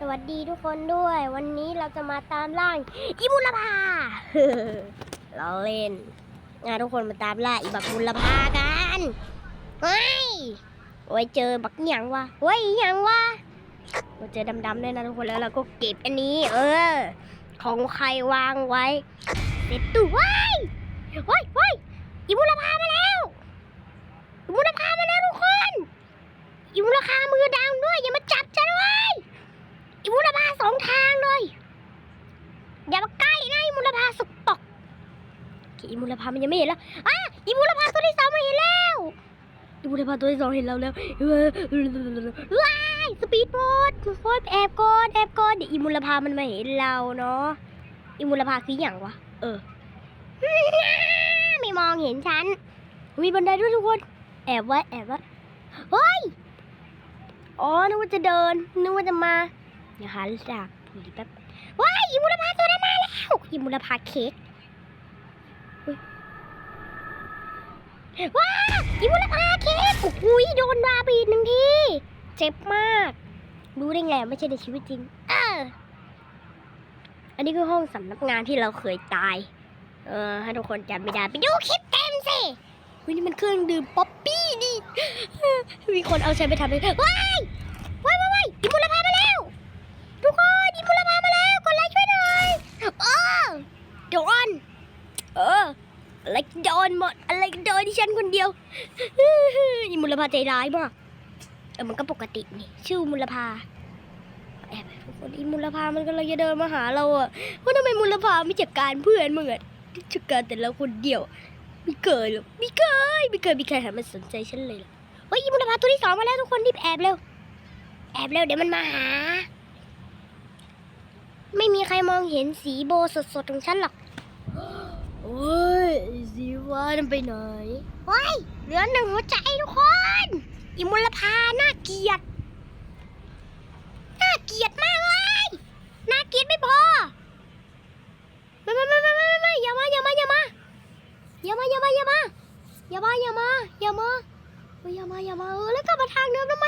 สวัสดีทุกคนด้วย วันนี้เราจะมาตามล่าอิบุลภาเราเล่นงานทุกคนมาตามล่าอีบักบุลภากันเฮ้ยโอ้ยเจอบักหยังวะเฮ้ยหยังวะเราเจอดำๆด้วยนะทุกคนแล้วเราก็เก็บอันนี้ เออ ของใครวางไว้เสร็จตู้ว้ายเฮ้ยเฮ้ยอีบุลภามาแล้วอีบุลภามาแล้วทุกคน อีบุลภามือดังด้วยอย่ามาจับฉันไว้ย อิมุลภาสองทางเลย อย่ามาใกล้นะอิมุลภาสปรกอเคอิมุลภามันยังไม่เห็นแล้วอะอิมุลภาตัวที่สองมาเห็นแล้วอิมุลภาตัวที่สองเห็นเราแล้วว้ายสปีดโบ๊ททุกคนแอบก่อนแอบก่อนเดี๋ยวอิมุลภามันมาเห็นเราเนาะอิมุลภาคืออย่างวะเออไม่มองเห็นฉันมีบันไดด้วยทุกคน แอบไว้แอบไว้เฮ้ยอ๋อนึกว่าจะเดินนึกว่าจะมาอย่าหาจากผีแป๊บว้ายอิมุลภา ตัวนั้นมาแล้วอิมุลภาเค้กว้าอิมุลภาเค้กโอ้โหโดนมาไปอีกหนึ่งทีเจ็บมาก รู้ได้ไงไม่ใช่ในชีวิตจริงเอออันนี้คือห้องสำนักงานที่เราเคยตาย เออให้ทุกคนจำไม่ได้ไปดูคลิปเต็มสิวินี่มันเครื่องดื่มป๊อปปี้ดิมีคนเอาฉันไปทำเลยว้ายว้ายว้ายว้ายอิมุลภามาแล้ว ทุกคนอิมุลภามาแล้วกดไลค์ช่วยหน่อยเออโดนเอออะไรก็ โดนหมด อะไรก็โดนที่ฉันคนเดียวอิมุลภาใจร้ายมากเออมันก็ปกตินี่ ชื่อมุลภาแอบทุกคนอิมุลภามันกำลังจะเดินมาหาเราอะว่าทำไมมุลภาไม่จัดการเพื่อนมึงอะจัดการแต่เราคนเดียวไม่เคยหรอกไม่เคยไม่เคยมีใครหันมาสนใจฉันเลยหรอเฮ้ยอิมุลภาตัวที่สองมาแล้วทุกคนรีบแอบเร็วแอบเร็วเดี๋ยวมันมาหา ไม่มีใครมองเห็นสีโบสดๆของฉันหรอกโอ้ยสี มันไปไหนโอ้ยเหลือหนึ่งหัวใจทุกคน อิมุลภาน่าเกลียด น่าเกลียดมากเลย น่าเกลียดไม่พอ ไม่ไม่ไม่ไม่ไม่ไม่อย่ามาอย่ามาอย่ามาอย่ามาอย่ามาอย่ามาอย่ามาอย่ามาอย่ามาเฮ้ยอย่ามาอย่ามาเออแล้วกลับมาทางเดิมทำไม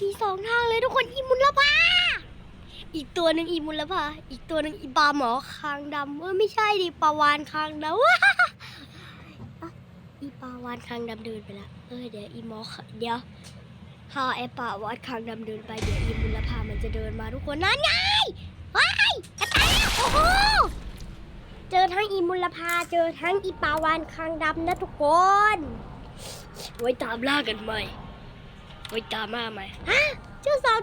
มีสองทางเลยทุกคนอิมุลภาอีกตัวหนึ่งอีมุลภาอีกตัวหนึ่งอีปลาหมอคางดำเออไม่ใช่ดิปลาวานคางดำว้า อีปาวานคางดำเดินไปแล้วเออเดี๋ยวอีหมอขาเดี๋ยวพาไอปาวานคางดำเดินไปเดี๋ยวอีมุลภามันจะเดินมาทุกคนนั่นไงว้ายกระต่ายแล้วโอ้โหเจอทั้งอีมุลภาเจอทั้งอีปาวานคางดำนะทุกคน ไว้ตามล่ากันใหมไว้ตามมาใหมฮะเจอสาว